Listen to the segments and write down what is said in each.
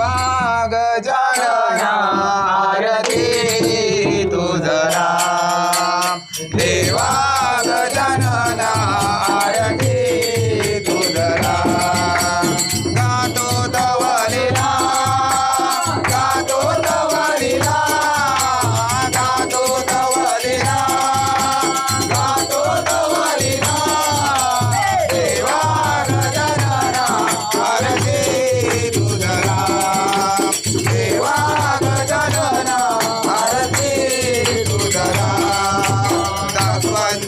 Wow.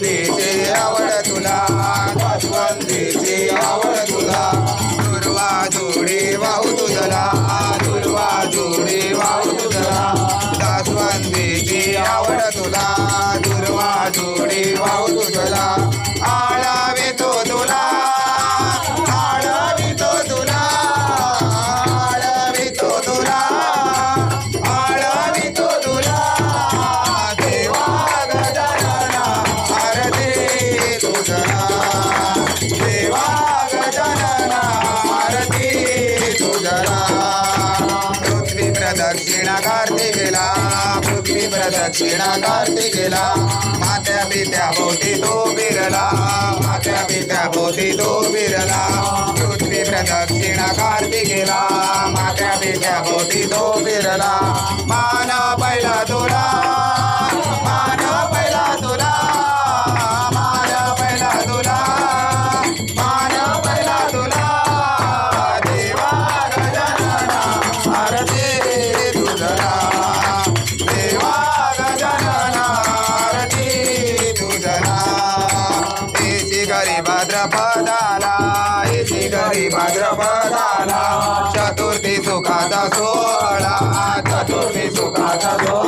दासवंदीची आवड तुला. दासवंदीची आवड तुला. दुर्वा जोडी वाहू तुझला. दुर्वा जोडी वाहू तुझला. दासवंदीची आवड तुला. पृथ्वी प्रदक्षिणा कार्तिकेला. मात्या पित्या भोवती तो बिरला. मात्या पित्या भोवती तो बिरला. पृथ्वी प्रदक्षिणा कार्तिकेला. मात्या पित्या भोवती तो बिरला. मान घरी भाद्रपदाला घरी भाद्रपदाला चतुर्थी सुखाचा सोहळा चतुर्थी सुखाचा सोहळा